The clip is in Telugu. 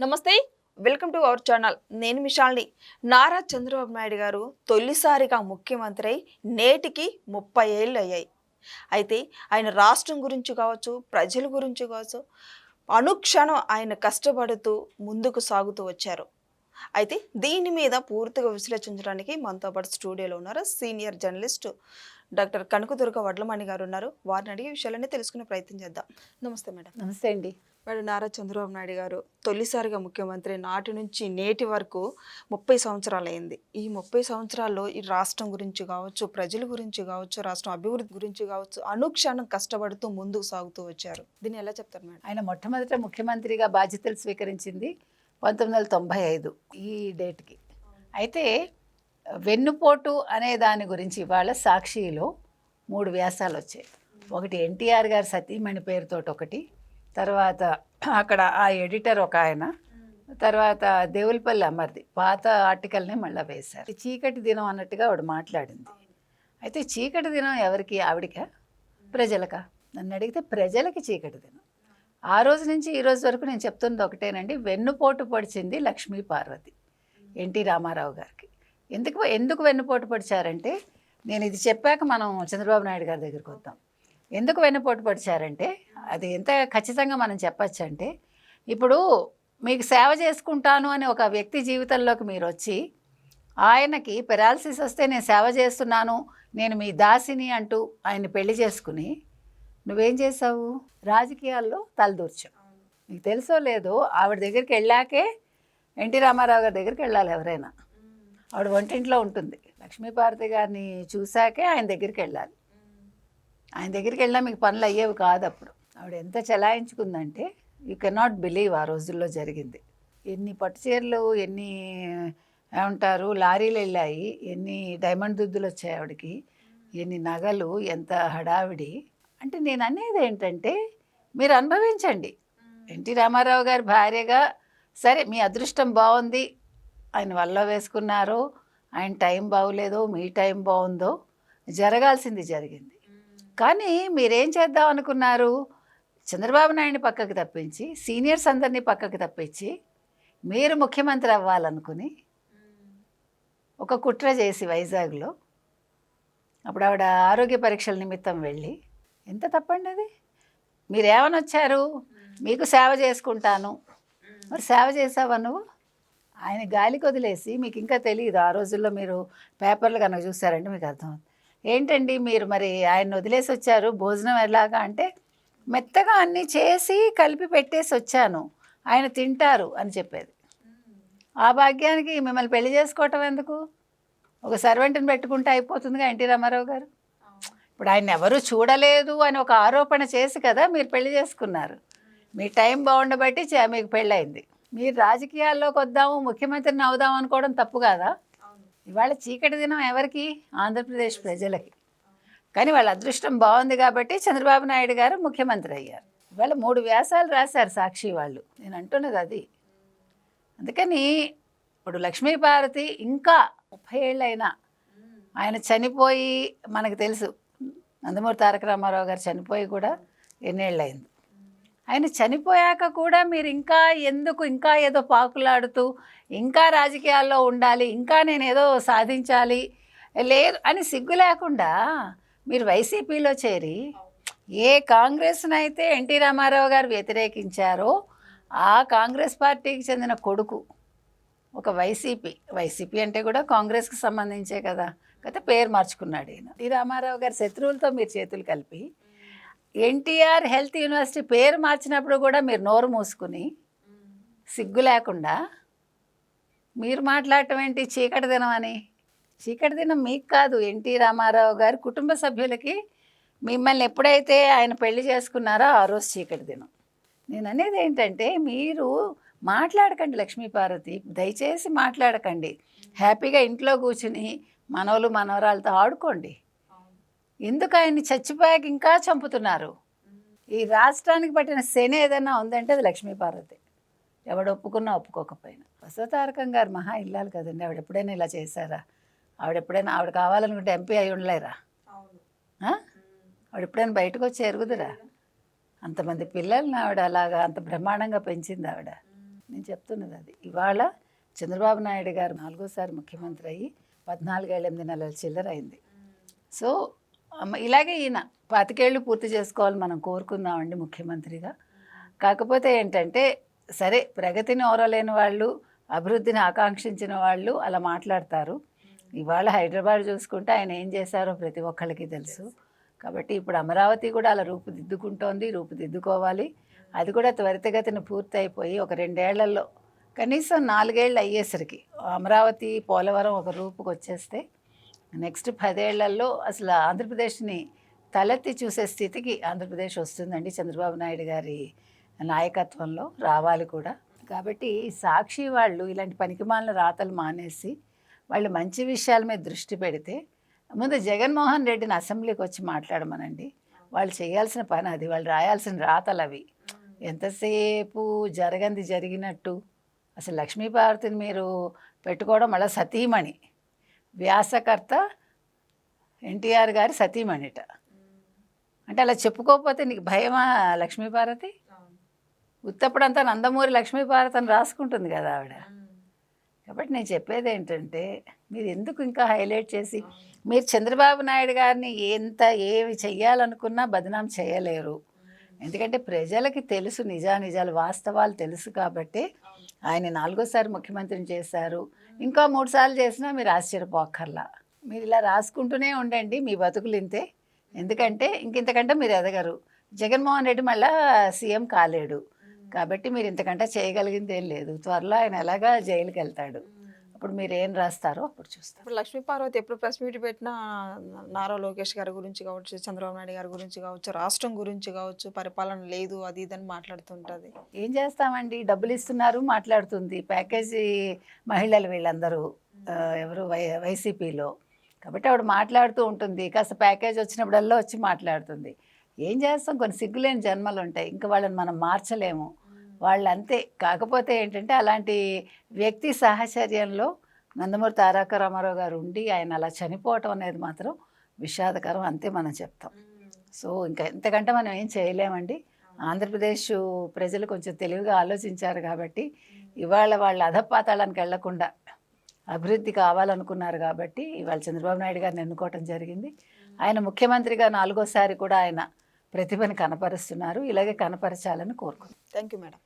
నమస్తే వెల్కమ్ టు అవర్ ఛానల్. నేను మిషాల్ని. నారా చంద్రబాబు నాయుడు గారు తొలిసారిగా ముఖ్యమంత్రి అయి నేటికి ముప్పై ఏళ్ళు అయ్యాయి. అయితే ఆయన రాష్ట్రం గురించి కావచ్చు ప్రజల గురించి కావచ్చు అనుక్షణం ఆయన కష్టపడుతూ ముందుకు సాగుతూ వచ్చారు. అయితే దీని మీద పూర్తిగా విశ్లేషించడానికి మనతో పాటు స్టూడియోలో ఉన్నారు senior journalist doctor Kanakadurga Vadlamani గారు ఉన్నారు. వారిని అడిగే విషయాలన్నీ తెలుసుకునే ప్రయత్నం చేద్దాం. నమస్తే మేడం. నమస్తే అండి. మేడం నారా చంద్రబాబు నాయుడు గారు తొలిసారిగా ముఖ్యమంత్రి నాటి నుంచి నేటి వరకు ముప్పై సంవత్సరాలు అయింది ఈ ముప్పై సంవత్సరాల్లో ఈ రాష్ట్రం గురించి కావచ్చు ప్రజల గురించి కావచ్చు రాష్ట్రం అభివృద్ధి గురించి కావచ్చు అనుక్షణం కష్టపడుతూ ముందుకు సాగుతూ వచ్చారు. దీన్ని ఎలా చెప్తారు మేడం? ఆయన మొట్టమొదట ముఖ్యమంత్రిగా బాధ్యతలు స్వీకరించింది పంతొమ్మిది వందల తొంభై ఐదు ఈ డేట్కి. అయితే వెన్నుపోటు అనే దాని గురించి ఇవాళ సాక్షిలో మూడు వ్యాసాలు వచ్చాయి. ఒకటి ఎన్టీఆర్ గారి సతీమణి పేరుతో ఒకటి తర్వాత అక్కడ ఆ ఎడిటర్ ఒక ఆయన తర్వాత దేవులపల్లి అమర్ది పాత ఆర్టికల్ని మళ్ళీ వేశారు. చీకటి దినం అన్నట్టుగా ఆవిడ మాట్లాడింది. అయితే చీకటి దినం ఎవరికి? ఆవిడకా? ప్రజలకా? నన్ను అడిగితే ప్రజలకి చీకటి దినం. ఆ రోజు నుంచి ఈ రోజు వరకు నేను చెప్తున్నది ఒకటేనండి వెన్నుపోటు పొడిచింది లక్ష్మీ పార్వతి ఎన్టీ రామారావు గారికి. ఎందుకు ఎందుకు వెన్నుపోటు పొడిచారంటే నేను ఇది చెప్పాక మనం చంద్రబాబు నాయుడు గారి దగ్గరికి వద్దాం. ఎందుకు వెన్నుపోటు పొడిచారంటే అది ఎంత ఖచ్చితంగా మనం చెప్పచ్చు అంటే ఇప్పుడు మీకు సేవ చేసుకుంటాను అని ఒక వ్యక్తి జీవితంలోకి మీరు వచ్చి ఆయనకి పెరాలసిస్ వస్తే నేను సేవ చేస్తున్నాను నేను మీ దాసిని అంటూ ఆయన్ని పెళ్ళి చేసుకుని నువ్వేం చేసావు రాజకీయాల్లో తలదూర్చావు. నీకు తెలుసో లేదో ఆవిడ దగ్గరికి వెళ్ళాకే ఎన్టీ రామారావు గారి దగ్గరికి వెళ్ళాలి ఎవరైనా. ఆవిడ వంటింట్లో ఉంటుంది. లక్ష్మీపార్వతి గారిని చూశాకే ఆయన దగ్గరికి వెళ్ళాలి. ఆయన దగ్గరికి వెళ్ళినా మీకు పనులు అయ్యేవి కాదు అప్పుడు. ఆవిడ ఎంత చెలాయించుకుందంటే యూ కెనాట్ బిలీవ్ ఆ రోజుల్లో జరిగింది. ఎన్ని పట్టు చీరలు ఎన్ని ఏమంటారు లారీలు వెళ్ళాయి ఎన్ని డైమండ్ దుద్దులు వచ్చాయి ఆవిడకి ఎన్ని నగలు ఎంత హడావిడి. అంటే నేను అనేది ఏంటంటే మీరు అనుభవించండి. ఎన్టీ రామారావు గారి భార్యగా సరే మీ అదృష్టం బాగుంది ఆయన వల్ల వేసుకున్నారో ఆయన టైం బాగోలేదో మీ టైం బాగుందో జరగాల్సింది జరిగింది. కానీ మీరేం చేద్దాం అనుకున్నారు? చంద్రబాబు నాయుడిని పక్కకి తప్పించి సీనియర్స్ అందరినీ పక్కకి తప్పించి మీరు ముఖ్యమంత్రి అవ్వాలనుకుని ఒక కుట్ర చేసి వైజాగ్లో అప్పుడు ఆవిడ ఆరోగ్య పరీక్షల నిమిత్తం వెళ్ళి ఎంత తప్పండి అది? మీరు ఏమని వచ్చారు మీకు సేవ చేసుకుంటాను. మరి సేవ చేసావా నువ్వు? ఆయన గాలికి వదిలేసి మీకు ఇంకా తెలియదు ఆ రోజుల్లో మీరు పేపర్లు కనుక చూసారంటే మీకు అర్థం ఏంటండి మీరు మరి ఆయన వదిలేసి వచ్చారు? భోజనం ఎలాగా? అంటే మెత్తగా అన్నీ చేసి కలిపి పెట్టేసి వచ్చాను. ఆయన తింటారు అని చెప్పేది. ఆ భాగ్యానికి మిమ్మల్ని పెళ్ళి చేసుకోవటం ఎందుకు? ఒక సర్వెంట్ని పెట్టుకుంటే అయిపోతుందిగా ఎన్టీ రామారావు గారు. ఇప్పుడు ఆయన ఎవరు చూడలేదు అని ఒక ఆరోపణ చేసి కదా మీరు పెళ్ళి చేసుకున్నారు. మీ టైం బాగుండబట్టి చే- మీకు పెళ్ళయింది. మీరు రాజకీయాల్లోకి వద్దాము ముఖ్యమంత్రిని అవుదాం అనుకోవడం తప్పు కాదా? ఇవాళ చీకటి దినం ఎవరికి? ఆంధ్రప్రదేశ్ ప్రజలకి. కానీ వాళ్ళ అదృష్టం బాగుంది కాబట్టి చంద్రబాబు నాయుడు గారు ముఖ్యమంత్రి అయ్యారు. ఇవాళ మూడు వ్యాసాలు రాశారు సాక్షి వాళ్ళు. నేను అంటున్నది అది. అందుకని ఇప్పుడు లక్ష్మీపార్వతి ఇంకా ముప్పై ఏళ్ళైనా ఆయన చనిపోయి మనకు తెలుసు నందమూరి తారక రామారావు గారు చనిపోయి కూడా ఎన్నేళ్ళయింది. ఆయన చనిపోయాక కూడా మీరు ఇంకా ఎందుకు ఇంకా ఏదో పాకులాడుతూ ఇంకా రాజకీయాల్లో ఉండాలి ఇంకా నేను ఏదో సాధించాలి లేదు అని సిగ్గు లేకుండా మీరు వైసీపీలో చేరి ఏ కాంగ్రెస్నైతే ఎన్టీ రామారావు గారు వ్యతిరేకించారో ఆ కాంగ్రెస్ పార్టీకి చెందిన కొడుకు ఒక వైసీపీ వైసీపీ అంటే కూడా కాంగ్రెస్కి సంబంధించే కదా అయితే పేరు మార్చుకున్నాడు ఈయన. ఎన్టీ రామారావు గారి శత్రువులతో మీరు చేతులు కలిపి ఎన్టీఆర్ హెల్త్ యూనివర్సిటీ పేరు మార్చినప్పుడు కూడా మీరు నోరు మూసుకుని సిగ్గు లేకుండా మీరు మాట్లాడటం ఏంటి? చీకటి దినం అని. చీకటి దినం మీకు కాదు. ఎన్టీ రామారావు గారి కుటుంబ సభ్యులకి మిమ్మల్ని ఎప్పుడైతే ఆయన పెళ్ళి చేసుకున్నారో ఆ రోజు చీకటి దినం. నేను అనేది ఏంటంటే మీరు మాట్లాడకండి లక్ష్మీపార్వతి దయచేసి మాట్లాడకండి. హ్యాపీగా ఇంట్లో కూర్చుని మనవలు మనవరాలతో ఆడుకోండి. ఎందుకు ఆయన్ని చచ్చిపోయాక ఇంకా చంపుతున్నారు? ఈ రాష్ట్రానికి పట్టిన శని ఏదైనా ఉందంటే అది లక్ష్మీపార్వతి ఎవడు ఒప్పుకున్నా ఒప్పుకోకపోయినా. బసవతారకం గారు మహా ఇల్లాలి కదండి. ఆవిడ ఎప్పుడైనా ఇలా చేశారా? ఆవిడ ఎప్పుడైనా ఆవిడ కావాలనుకుంటే ఎంపీ అయి ఉండలేరా? ఆవిడ ఎప్పుడైనా బయటకు వచ్చి ఎరుగుదురా? అంతమంది పిల్లల్ని ఆవిడ అలాగా అంత బ్రహ్మాండంగా పెంచింది ఆవిడ. నేను చెప్తున్నది అది. ఇవాళ చంద్రబాబు నాయుడు గారు నాలుగోసారి ముఖ్యమంత్రి అయ్యి పద్నాలుగేళ్ళ ఎనిమిది నెలల చిల్లర అయింది. సో ఇలాగే ఈయన పాతికేళ్ళు పూర్తి చేసుకోవాలి మనం కోరుకుందామండి ముఖ్యమంత్రిగా. కాకపోతే ఏంటంటే సరే ప్రగతిని ఓరలేని వాళ్ళు అభివృద్ధిని ఆకాంక్షించిన వాళ్ళు అలా మాట్లాడతారు. ఇవాళ హైదరాబాద్ చూసుకుంటే ఆయన ఏం చేశారో ప్రతి ఒక్కళ్ళకి తెలుసు. కాబట్టి ఇప్పుడు అమరావతి కూడా అలా రూపుదిద్దుకుంటోంది రూపుదిద్దుకోవాలి. అది కూడా త్వరితగతిన పూర్తి అయిపోయి ఒక రెండేళ్ళలో కనీసం నాలుగేళ్ళు అయ్యేసరికి అమరావతి పోలవరం ఒక రూపుకి వచ్చేస్తే నెక్స్ట్ పదేళ్ళలో అసలు ఆంధ్రప్రదేశ్ని తలెత్తి చూసే స్థితికి ఆంధ్రప్రదేశ్ వస్తుందండి చంద్రబాబు నాయుడు గారి నాయకత్వంలో రావాలి కూడా. కాబట్టి సాక్షి వాళ్ళు ఇలాంటి పనికిమాలిన రాతలు మానేసి వాళ్ళు మంచి విషయాల మీద దృష్టి పెడితే ముందు జగన్మోహన్ రెడ్డిని అసెంబ్లీకి వచ్చి మాట్లాడమనండి. వాళ్ళు చేయాల్సిన పని అది వాళ్ళు రాయాల్సిన రాతలు అవి. ఎంతసేపు జరగంది జరిగినట్టు? అసలు లక్ష్మీపార్వతిని మీరు పెట్టుకోవడం మళ్ళీ సతీమణి. వ్యాసకర్త ఎన్టీఆర్ గారి సతీమణిట అంటే అలా చెప్పుకోకపోతే నీకు భయమా లక్ష్మీపార్వతి ఉత్తప్పుడంతా నందమూరి లక్ష్మీపార్వతి అని రాసుకుంటుంది కదా ఆవిడ. కాబట్టి నేను చెప్పేది ఏంటంటే మీరు ఎందుకు ఇంకా హైలైట్ చేసి మీరు చంద్రబాబు నాయుడు గారిని ఎంత ఏవి చెయ్యాలనుకున్నా బదనాం చేయలేరు. ఎందుకంటే ప్రజలకి తెలుసు నిజానిజాలు వాస్తవాలు తెలుసు కాబట్టి ఆయన నాలుగోసారి ముఖ్యమంత్రిని చేశారు. ఇంకా మూడు సార్లు చేసినా మీరు ఆశ్చర్యపోక్కర్లా. మీరు ఇలా రాసుకుంటూనే ఉండండి మీ బతుకులు ఇంతే. ఎందుకంటే ఇంకింతకంటే మీరు ఎదగరు. జగన్మోహన్ రెడ్డి మళ్ళా సీఎం కాలేడు. కాబట్టి మీరు ఇంతకంటే చేయగలిగింది ఏం లేదు. త్వరలో ఆయన ఎలాగా జైలుకి వెళ్తాడు అప్పుడు మీరు ఏం రాస్తారో అప్పుడు చూస్తాం. ఇప్పుడు లక్ష్మీ పార్వతి ఎప్పుడు ప్రెస్ మీట్ పెట్టినా నారా లోకేష్ గారి గురించి కావచ్చు చంద్రబాబు నాయుడు గారి గురించి కావచ్చు రాష్ట్రం గురించి కావచ్చు పరిపాలన లేదు అది ఇదని మాట్లాడుతుంటది. ఏం చేస్తామండి? డబ్బులు ఇస్తున్నారు మాట్లాడుతుంది. ప్యాకేజీ మహిళలు వీళ్ళందరూ ఎవరు? వై వైసీపీలో. కాబట్టి ఆవిడ మాట్లాడుతూ ఉంటుంది. కాస్త ప్యాకేజ్ వచ్చినప్పుడల్లా వచ్చి మాట్లాడుతుంది. ఏం చేస్తాం? కొన్ని సిగ్గులేని జన్మలు ఉంటాయి. ఇంకా వాళ్ళని మనం మార్చలేము. వాళ్ళు అంతే కాకపోతే ఏంటంటే అలాంటి వ్యక్తి సాహచర్యంలో నందమూరి తారక రామారావు గారు ఉండి ఆయన అలా చనిపోవటం అనేది మాత్రం విషాదకరం అంతే మనం చెప్తాం. సో ఇంకా ఎంతకంటే మనం ఏం చేయలేమండి. ఆంధ్రప్రదేశ్ ప్రజలు కొంచెం తెలివిగా ఆలోచించారు కాబట్టి ఇవాళ వాళ్ళ అధపాతాళానికి వెళ్ళకుండా అభివృద్ధి కావాలనుకున్నారు కాబట్టి ఇవాళ చంద్రబాబు నాయుడు గారిని ఎన్నుకోవటం జరిగింది. ఆయన ముఖ్యమంత్రిగా నాలుగోసారి కూడా ఆయన ప్రతిభని కనపరుస్తున్నారు. ఇలాగే కనపరచాలని కోరుకుంటున్నాను థ్యాంక్ యూ మేడం.